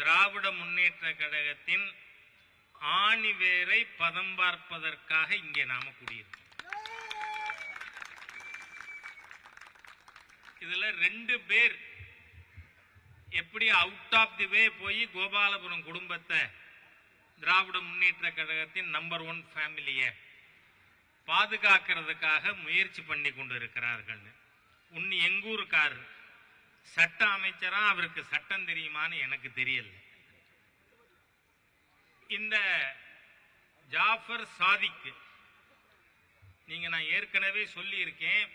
திராவிட முன்னேற்ற கழகத்தின் ஆணிவேரை பதம் பார்ப்பதற்காக இங்கே நாம கூடியிருக்கோம். இதுல ரெண்டு பேர் எப்படி அவுட் ஆஃப் தி வே போய் கோபாலபுரம் குடும்பத்தை திராவிட முன்னேற்ற கழகத்தின் நம்பர் ஒன் ஃபேமிலிய பாதுகாக்கிறதுக்காக முயற்சி பண்ணி கொண்டு இருக்கிறார்கள் உன் எங்கூருக்காரர் சட்ட அமைச்சரா அவருக்கு சட்டம் தெரியுமான்னு எனக்கு தெரியல. இந்த ஜாஃபர் சாதிக்கு நீங்க நான் ஏற்கனவே சொல்லியிருக்கேன்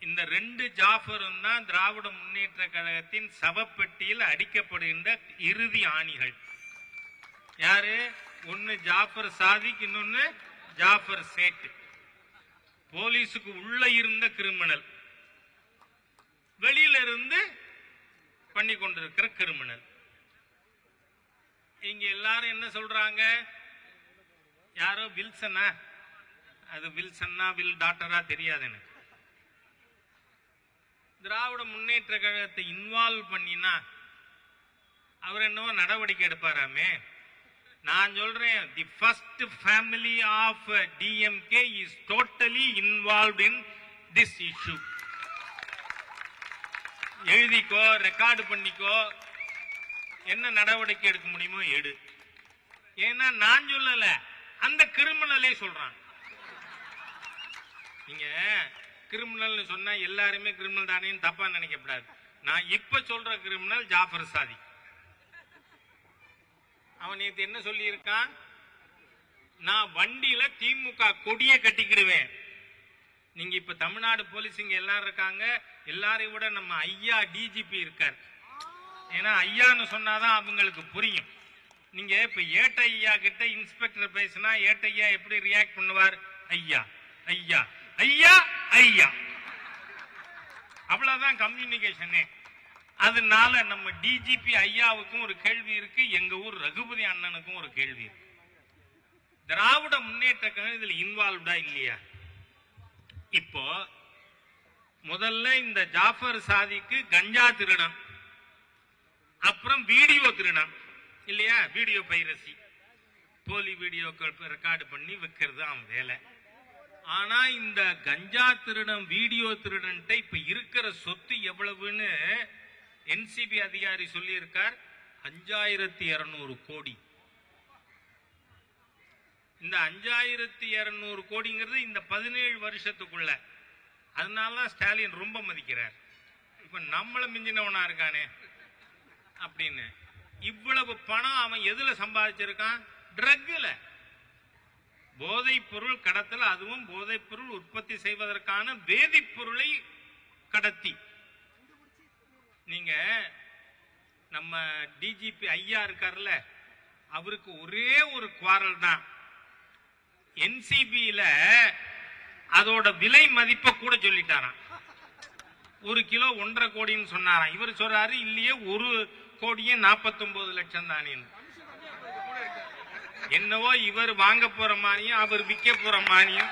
இந்த ரெண்டு ஜாஃபரும் தான் திராவிட முன்னேற்ற கழகத்தின் சவப்பெட்டியில் அடிக்கப்படுகின்ற இறுதி ஆணிகள். யாரு? ஒன்னு ஜாஃபர் சாதிக் இன்னொன்னு ஜாஃபர் சேட் போலீஸுக்கு உள்ள இருந்த கிரிமினல். வெளியில இருந்து பண்ணி கொண்டிருக்கிற கிரிமினல். இங்க எல்லாரும் என்ன சொல்றாங்க? யாரோ வில்சனா? அது வில்சன்னா வில் டாக்டரா தெரியாது எனக்கு. திராவிட முன்னேற்ற கழகத்தை இன்வால்வ் பண்ணினா அவர் என்னவோ நடவடிக்கை எடுப்பாராமே? நான் சொல்றேன் the first family of DMK is totally involve in this issue எழுதிக்கோ record பண்ணிக்கோ என்ன நடவடிக்கை எடுக்க முடியுமோ எடு. ஏன்னா நான் சொல்லல அந்த கிரிமினலே சொல்றான் நீங்க கிரிமினல் சொன்னா எல்லாருமே கிரிமினல் தானேன்னு தப்பா நினைக்கக்கூடாது நான் இப்ப சொல்ற கிரிமினல் ஜாஃபர் சாதி. அவன் நேற்று என்ன சொல்லியிருக்கான்? நான் வண்டியில திமுக கொடியை கட்டிக்கிடுவேன். நீங்க இப்ப தமிழ்நாடு போலீஸ் இங்க எல்லாரும் இருக்காங்க. எல்லாரையும் விட நம்ம ஐயா டிஜிபி இருக்கார். ஏன்னா ஐயான்னு சொன்னாதான் அவங்களுக்கு புரியும். நீங்க இப்ப ஏட்ட ஐயா கிட்ட இன்ஸ்பெக்டர் பேசினா ஏட்ட ஐயா எப்படி ரியாக்ட் பண்ணுவார்? ஐயா ஐயா ஐயா ஐயா. அவ்வளவுதான் கம்யூனிகேஷனே அதனால நம்ம டிஜிபி ஐயாவுக்கும் ஒரு கேள்வி இருக்கு எங்க ஊர் ரகுபதி அண்ணனுக்கும் ஒரு கேள்வி இருக்கு. திராவிட முன்னேற்ற கழகம் இதுல இன்வால்வ்டா இல்லையா? இப்போ முதல்ல இந்த ஜாஃபர் சாதிக்கு கஞ்சா திருடம் அப்புறம் வீடியோ திருடம் இல்லையா? Video piracy. போலி வீடியோ ரெக்கார்டு பண்ணி வைக்கிறது அவன் வேலை. ஆனா இந்த கஞ்சா திருடம் வீடியோ திருடன்ட்ட இப்ப இருக்கிற சொத்து எவ்வளவுன்னு என்சிபி அதிகாரி சொல்லியிருக்கார். அஞ்சாயிரத்தி இருநூறு கோடி. இந்த அஞ்சாயிரத்தி இருநூறு கோடிங்கிறது இந்த பதினேழு வருஷத்துக்குள்ள. அதனால ஸ்டாலின் ரொம்ப மதிக்கிறார். இப்ப நம்மள மிஞ்சினவனா இருக்கானே? அப்படின்னு. இவ்வளவு பணம் அவன் எதுல சம்பாதிச்சிருக்கான்? ட்ரக்ல போதைப் பொருள் கடத்தல் அதுவும் போதைப் பொருள் உற்பத்தி செய்வதற்கான வேதிப்பொருளை கடத்தி. நீங்க நம்ம டிஜிபி ஐயா இருக்கார்ல அவருக்கு ஒரே ஒரு குவாரல் தான். என்சிபியில அதோட விலை மதிப்பை கூட சொல்லிட்டாராம். ஒரு கிலோ ஒன்றரை கோடின்னு சொன்னாராம். இவர் சொல்றாரு இல்லையே ஒரு கோடியே நாற்பத்தொன்பது லட்சம் தானேன்னு என்னவோ இவர் வாங்க போற மானியம் அவர் விற்க போற மானியம்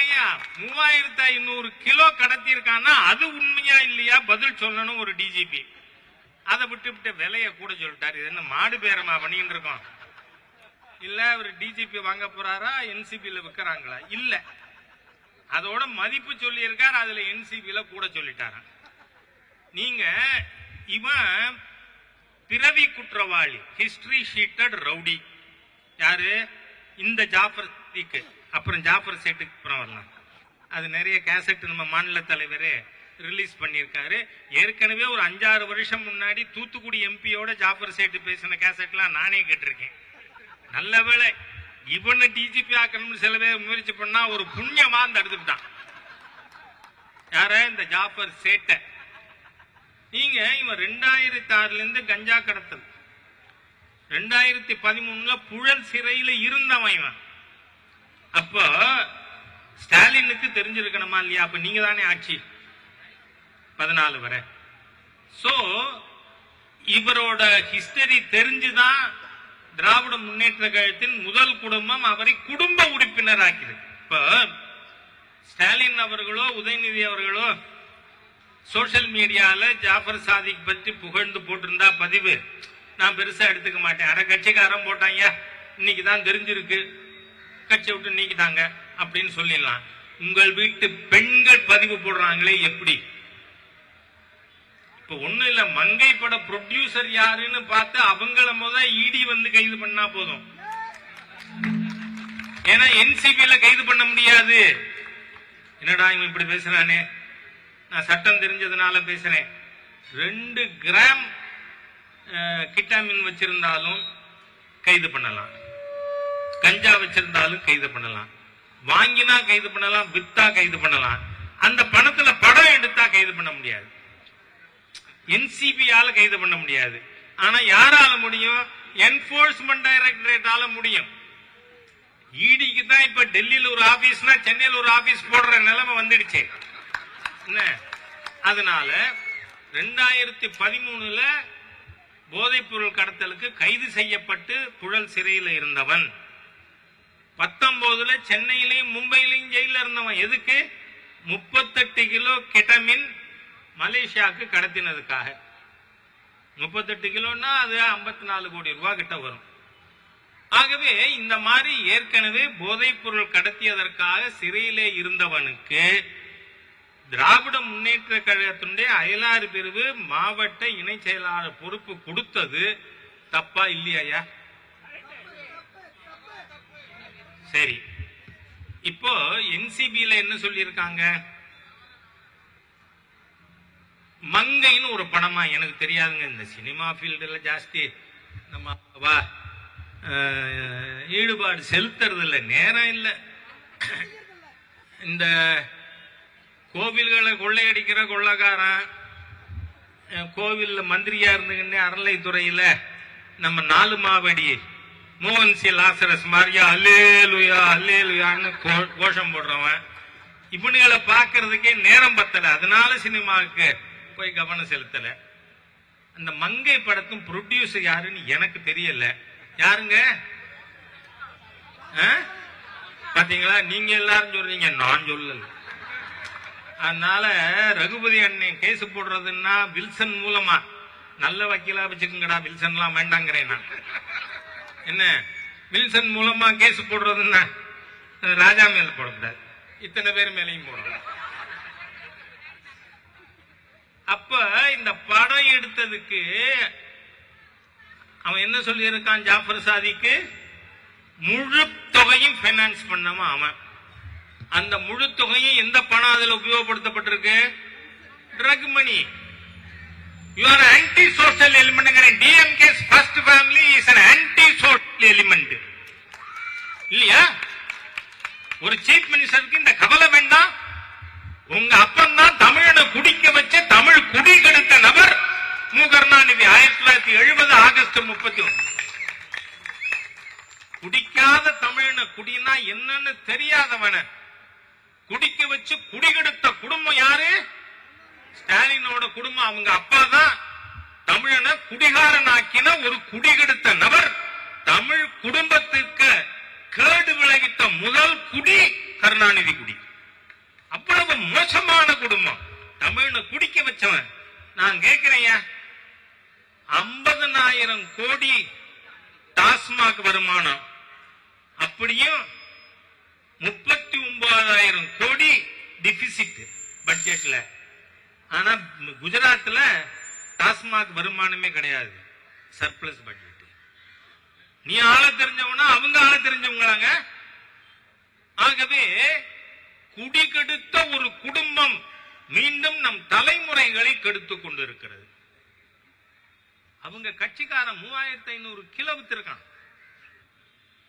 ஏயா மூவாயிரத்தி ஐநூறு கிலோ கடத்தி இருக்கான்னா அது உண்மையா இல்லையா? பதில் சொல்லணும் ஒரு டிஜிபி அதை விட்டு விட்டு விலைய கூட சொல்லிட்டாரு. இது என்ன மாடு பேரமா பண்ணிட்டு இருக்கோம். இல்ல அவர் டிஜிபி வாங்க போறாரா என்சிபில விற்கிறாங்களா இல்ல. அதோட மதிப்பு சொல்லி இருக்கார் அதுல என்சிபில கூட சொல்லிட்டாரா. நீங்க இவன் பிறவி குற்றவாளி ஹிஸ்டரி ஷீட்டட் ரவுடி யாரு? இந்த ஜாஃபர் சீக்கு. அப்புறம் ஜாஃபர் சேட்டுக்கு அப்புறம் வரலாம். அது நிறைய கேசட் நம்ம மாநில தலைவரே ரிலீஸ் பண்ணியிருக்காரு. ஏற்கனவே ஒரு அஞ்சாறு வருஷம் முன்னாடி தூத்துக்குடி எம்பியோட ஜாஃபர் சேட்டு பேசின கேசட்லாம் நானே கேட்டிருக்கேன். நல்ல வேளை இவனை டிஜிபி ஆக்கணும்னு சில பேர் முயற்சி பண்ணா ஒரு புண்ணியமா தடுத்துட்டான் யார இந்த ஜாஃபர் சேட்டை? நீங்க இவன் ரெண்டாயிரத்தி ஆறுல இருந்து கஞ்சா கடத்தல். ரெண்டாயிரத்தி பதிமூணுல புழல் சிறையில இருந்தவன் இவன். அப்போ ஸ்டாலினுக்கு தெரிஞ்சிருக்கணுமா இல்லையா? அப்ப நீங்க தானே ஆட்சி. பதினாலு வரை. சோ இவரோட ஹிஸ்டரி தெரிஞ்சுதான் திராவிட முன்னேற்ற கழகத்தின் முதல் குடும்பம் அவரை குடும்ப உறுப்பினர் ஆக்கிறது இப்ப ஸ்டாலின் அவர்களோ உதயநிதி அவர்களோ சோஷியல் மீடியால ஜாஃபர் சாதிக் பற்றி புகழ்ந்து போட்டிருந்தா பதிவு. நான் பெருசா எடுத்துக்க மாட்டேன். அரை கட்சிக்காரன் போட்டாங்க. இன்னைக்கு தான் தெரிஞ்சிருக்கு. கட்சி விட்டு நீக்கிட்டாங்க. அப்படின்னு சொல்லிடலாம். உங்கள் வீட்டு பெண்கள் பதிவு போடுறாங்களே எப்படி? இப்ப ஒண்ணும் இல்ல மங்கை பட ப்ரொடியூசர் யாருன்னு பார்த்து அவங்கள முத இடி வந்து கைது பண்ணா போதும். ஏன்னா என்சிபில கைது பண்ண முடியாது. என்னடா இவன் இப்படி பேசுறானே? நான் சட்டம் தெரிஞ்சதுனால பேசுறேன். ரெண்டு கிராம் கிட்டாமின் வச்சிருந்தாலும் கைது பண்ணலாம். கஞ்சா வச்சிருந்தாலும் கைது பண்ணலாம். வாங்கினா கைது பண்ணலாம் வித்தா கைது பண்ணலாம். அந்த பணத்துல படம் எடுத்தா கைது பண்ண முடியாது. என்சிபியால கைது பண்ண முடியாது. ஆனா யாரால முடியும்? என்போர்ஸ்மெண்ட் டைரக்டரேட்டால முடியும். இடிக்கு தான் இப்ப டெல்லியில ஒரு ஆபீஸ்னா சென்னையில ஒரு ஆபீஸ் போடுற நிலைமை வந்துடுச்சு. என்ன? அதனால ரெண்டாயிரத்தி பதிமூணுல போதைப் பொருள் கடத்தலுக்கு கைது செய்யப்பட்டு புழல் சிறையில் இருந்தவன். பத்தொன்பதுல சென்னையிலையும் மும்பையிலையும் ஜெயில இருந்தவன். எதுக்கு? முப்பத்தெட்டு கிலோ கெட்டமின் மலேசியாவுக்கு கடத்தினதுக்காக. முப்பத்தெட்டு கிலோன்னா அது 54 நாலு கோடி ரூபா கிட்ட வரும். ஆகவே இந்த மாதிரி ஏற்கனவே போதைப் பொருள் கடத்தியதற்காக சிறையிலே இருந்தவனுக்கு திராவிட முன்னேற்ற கழகத்தினுடைய அயலாறு பிரிவு மாவட்ட இணை செயலாளர் பொறுப்பு கொடுத்தது தப்பா இல்லையா சரி. இப்போ என்சிபியில என்ன சொல்லியிருக்காங்க? மங்கைன்னு ஒரு படமா எனக்கு தெரியாதுங்க. இந்த சினிமா ஃபீல்டில் ஜாஸ்தி நம்ம வா ஈடுபாடு செலுத்துறது இல்லை நேரம் இல்லை. இந்த கோவில்களை கொள்ளையடிக்கிற கொள்ளக்காரன் கோவிலில் மந்திரியா இருந்துகின்னு அறநிலைத்துறையில் நம்ம நாலு மாவடி மோகன் சி. லாசரஸ் மாதிரியா அல்லேலுயா அல்லேலுயான்னு கோ- கோஷம் போடுறவன். இவனுங்களை பார்க்கறதுக்கே நேரம் பத்தலை. அதனால சினிமாவுக்கு போய் கவனம் செலுத்தல. அந்த மங்கை படத்தும் ப்ரொடியூசர் யாருன்னு எனக்கு தெரியல. யாருங்க? பாத்தீங்களா? நீங்க எல்லாரும் சொல்றீங்க நான் சொல்லல. அதனால ரகுபதி அண்ணன் கேஸ் போடுறதுன்னா வில்சன் மூலமா. நல்ல வக்கீலா வச்சுக்கோங்கடா வில்சன்லாம் வேண்டாங்கிறேன் நான். என்ன? வில்சன் மூலமா கேஸ் போடுறதுன்னா ராஜா மேல போடக்கூடாது. இத்தனை பேர் மேலையும் போடணும். அப்ப இந்த படம் எடுத்ததுக்கு அவன் என்ன சொல்லியிருக்கான் ஜாஃபர் சாதிக்கு? முழு தொகையும் ஃபைனான்ஸ் பண்ணாம அவன். அந்த முழு தொகையும் எந்த பணம் அதுல உபயோகப்படுத்தப்பட்டிருக்கு? Drug money you are anti social element DMK first family is an anti social element இல்லையா? ஒரு சீஃப் மினிஸ்டருக்கு இந்த கவலை வேண்டாம். உங்க அப்பன் தான் தமிழனை குடிக்க வச்சு தமிழ் குடி கெடுத்த நபர். மு கருணாநிதி ஆயிரத்தி தொள்ளாயிரத்தி எழுபது ஆகஸ்ட் முப்பத்தி ஒன்று. குடிக்காத தமிழனை குடினா என்னன்னு தெரியாதவன குடிக்க வச்சு குடிகெடுத்த குடும்பம் யாரு? ஸ்டாலினோட குடும்பம் அவங்க அப்பா தான் தமிழனை குடிகாரனாக்கின ஒரு குடிகெடுத்த நபர். தமிழ் குடும்பத்திற்கு கேடு விளைவித்த முதல் குடி கருணாநிதி குடி. அவ்வளவு மோசமான குடும்பம். தமிழனை குடிக்க வச்சவன். நான் கேட்கிறேன் ஐம்பதனாயிரம் கோடி டாஸ்மாக் வருமானம். அப்படியும் முப்பத்தி ஒன்பதாயிரம் கோடி டிபிசிட் பட்ஜெட்ல ஆனா குஜராத்ல டாஸ்மாக் வருமானமே கிடையாது. சர்ப்ளஸ் பட்ஜெட் நீ ஆள தெரிஞ்சவனா அவங்க ஆள தெரிஞ்சவங்களாங்க. ஆகவே குடி கெடுத்த ஒரு குடும்பம் மீண்டும் நம் தலைமுறைகளை கெடுத்துக் கொண்டிருக்கிறது. அவங்க கட்சிக்காரன் மூவாயிரத்தி ஐநூறு கிலோ வித்திருக்கான்.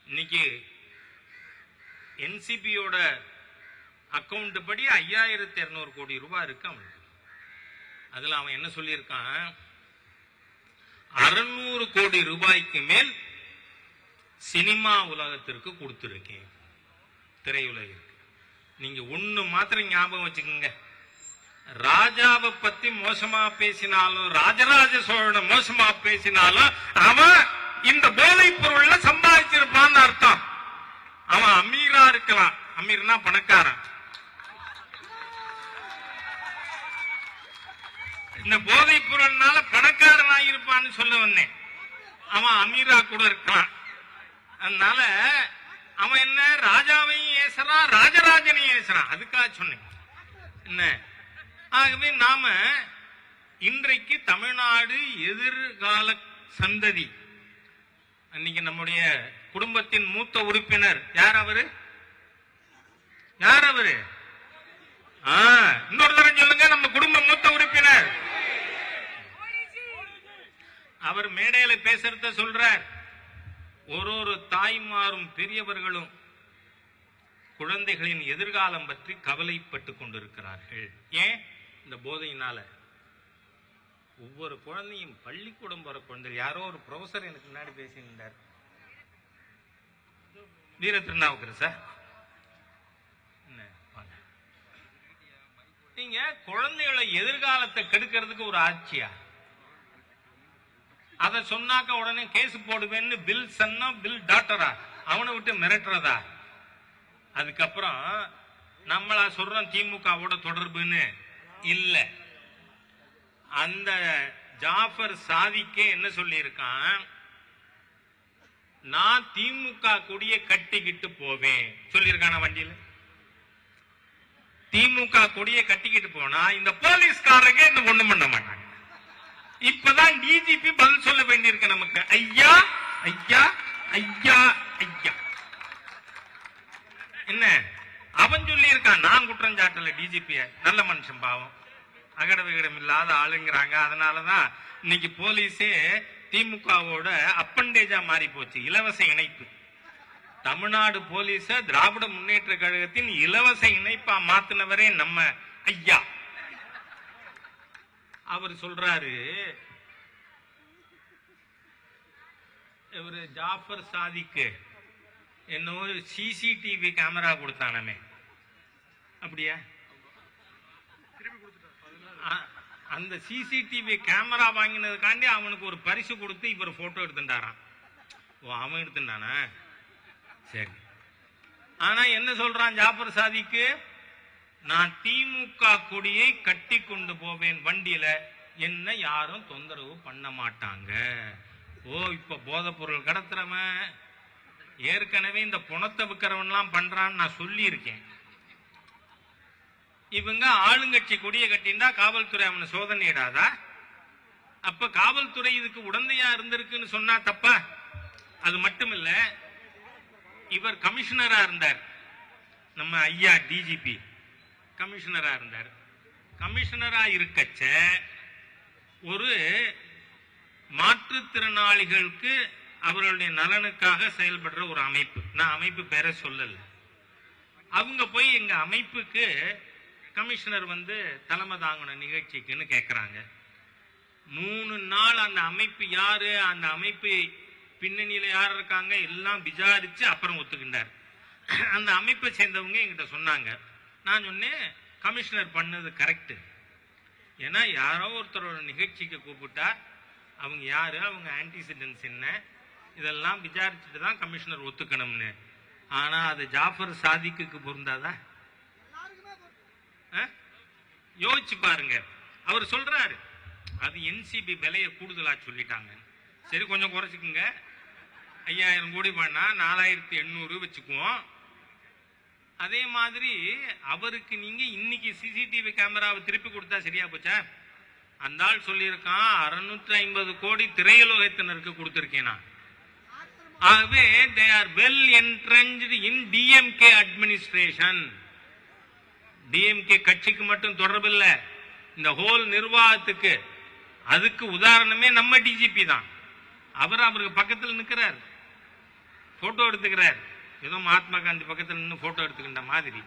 இன்னைக்கு என்சிபியோட அக்கவுண்ட் படி ஐயாயிரத்தி இருநூறு கோடி ரூபாய் இருக்கு அவனுக்கு. அதுல அவன் என்ன சொல்லியிருக்கான்? அறுநூறு கோடி ரூபாய்க்கு மேல் சினிமா உலகத்திற்கு கொடுத்திருக்கேன். திரையுலகிற்கு. நீங்க ஒண்ணு மாத்திரம் ஞாபகம் வச்சுக்கோங்க. ராஜாவை பத்தி மோசமா பேசினாலும் ராஜராஜ சோழனை மோசமா பேசினாலும் அவன் இந்த போதைப் பொருள்ல சம்பாதிச்சிருப்பான்னு அர்த்தம். அவன் அமீரா இருக்கலாம். அமீர்னா பணக்காரன்? இந்த போதைப் பொருள்னால பணக்காரன் ஆகியிருப்பான்னு சொல்ல வந்தேன். அவன் அமீரா கூட இருக்கான் அதனால அவன் என்ன ராஜாவையும் ஏசுறான் ராஜராஜனையும் ஏசுறான் அதுக்காக சொன்னேன். என்ன? ஆகவே நாம இன்றைக்கு தமிழ்நாடு எதிர்கால சந்ததி. அன்னைக்கு நம்முடைய குடும்பத்தின் மூத்த உறுப்பினர் யார் அவரு? யார் அவரு? ஆ, இன்னொரு தரம் சொல்லுங்க நம்ம குடும்ப மூத்த உறுப்பினர். அவர் மேடையில பேசுறத சொல்றார். ஒரு ஒரு தாய்மாரும் பெரியவர்களும் குழந்தைகளின் எதிர்காலம் பற்றி கவலைப்பட்டு கொண்டிருக்கிறார்கள். ஏன்? இந்த போதையினால. ஒவ்வொரு குழந்தையும் பள்ளிக்கூடம் போற குழந்தை யாரோ ஒரு ப்ரொஃபசர் எனக்கு முன்னாடி பேசியிருந்தார். வீர திருநாவுக்கர் சார் என்ன, நீங்க குழந்தைகளை எதிர்காலத்தை கெடுக்கிறதுக்கு ஒரு ஆட்சியா? அதை சொன்னாக்க உடனே கேஸ் போடுவேன்னு பில் சன்னா பில் டாக்டரா? அவனை விட்டு மிரட்டுறதா? அதுக்கப்புறம் நம்மளா சொல்றோம் திமுகவோட தொடர்புன்னு. இல்ல. அந்த ஜாஃபர் சாதிக்கே என்ன சொல்லியிருக்கான்? நான் திமுக கொடியை கட்டிக்கிட்டு போவேன். சொல்லியிருக்கான வண்டியில? திமுக கொடியை கட்டிக்கிட்டு போனா இந்த போலீஸ்காரங்க இந்த ஒண்ணும் பண்ண மாட்டாங்க. இப்பதான் டிஜிபி பதில் சொல்ல வேண்டியிருக்கு நமக்கு. ஐயா ஐயா ஐயா ஐயா. என்ன? அவன் சொல்லி இருக்கான் நான் குற்றம் சாட்டல டிஜிபிய நல்ல மனுஷன் பாவம். அகட விகடம் இல்லாத ஆளுங்கிறாங்க. அதனாலதான் இன்னைக்கு போலீஸே திமுகவோட அப்பண்டேஜா மாறி போச்சு. இலவச இணைப்பு. தமிழ்நாடு போலீஸ திராவிட முன்னேற்ற கழகத்தின் இலவச இணைப்பா மாத்தினவரே நம்ம ஐயா. அவர் சொல்றாரு இவரு ஜாஃபர் சாதிக்கு என்னவோ சிசிடிவி கேமரா கொடுத்தானமே. அப்படியா? அந்த சிசிடிவி கேமரா வாங்கினதுக்காண்டி அவனுக்கு ஒரு பரிசு கொடுத்து இவர் போட்டோ எடுத்துட்டாராம். ஓ அவன் எடுத்துட்டானா? சரி. ஆனா என்ன சொல்றான் ஜாஃபர் சாதிக்கு? நான் திமுக கொடியை கட்டி கொண்டு போவேன் வண்டியில. என்ன யாரும் தொந்தரவு பண்ண மாட்டாங்க. ஓ இப்ப போதைப் பொருள் கடத்துறவன். ஏற்கனவே இந்த புணத்தை விற்கிறவன்லாம் பண்றான்னு நான் சொல்லியிருக்கேன். இவங்க ஆளுங்கட்சி கொடியை கட்டிண்டா காவல்துறை அவனை சோதனையிடாதா அப்ப காவல்துறை இதுக்கு உடந்தையா இருந்திருக்குன்னு சொன்னா தப்பா? அது மட்டுமில்ல இவர் கமிஷனரா இருந்தார். நம்ம ஐயா டிஜிபி கமிஷனரா இருந்தார். கமிஷனரா இருக்கச்ச ஒரு மாற்றுத்திறனாளிகளுக்கு அவர்களுடைய நலனுக்காக செயல்படுற ஒரு அமைப்பு. நான் அமைப்பு பேரை சொல்லல. அவங்க போய் எங்க அமைப்புக்கு கமிஷனர் வந்து தலைமை தாங்கின நிகழ்ச்சிக்குன்னு கேட்குறாங்க மூணு நாள் அந்த அமைப்பு யாரு அந்த அமைப்பு பின்னணியில யார் இருக்காங்க எல்லாம் விசாரிச்சு அப்புறம் ஒத்துக்கிட்டார். அந்த அமைப்பை சேர்ந்தவங்க எங்கிட்ட சொன்னாங்க. நான் சொன்னேன் கமிஷனர் பண்ணது கரெக்ட் ஏன்னா யாரோ ஒருத்தரோட நிகழ்ச்சிக்கு கூப்பிட்டா அவங்க யாரு அவங்க ஆன்டிசிடென்ட்ஸ் என்ன இதெல்லாம் விசாரிச்சுட்டு தான் கமிஷனர் ஒத்துக்கணும்னு. ஆனா அது ஜாஃபர் சாதிக்குக்கு பொருந்தாதா? ஆ? யோசிச்சு பாருங்க. அவர் சொல்றாரு அது என்சிபி விலையை கூடுதலா சொல்லிட்டாங்க சரி கொஞ்சம் குறைச்சிக்குங்க. ஐயாயிரம் கோடி பண்ணா நாலாயிரத்தி எண்ணூறு வச்சுக்குவோம். அதே மாதிரி அவருக்கு நீங்க இன்னைக்கு சிசிடிவி கேமராவை திருப்பி கொடுத்தா சரியா போச்சா? அந்த ஆள் சொல்லியிருக்கான் அறுநூற்றி ஐம்பது கோடி திரையுலகத்தினருக்கு கொடுத்துருக்கேனா நான். ஆகவே they are well entrenched in DMK administration DMK கட்சிக்கு மட்டும் தொடர்பில்லை இந்த ஹோல் நிர்வாகத்துக்கு அதுக்கு உதாரணமே நம்ம டிஜிபி தான். அவர் அவருக்கு பக்கத்தில் நிற்கிறார் போட்டோ எடுத்துக்கிறார். ஏதோ மகாத்மா காந்தி பக்கத்தில் நின்று போட்டோ எடுத்துக்கின்ற மாதிரி.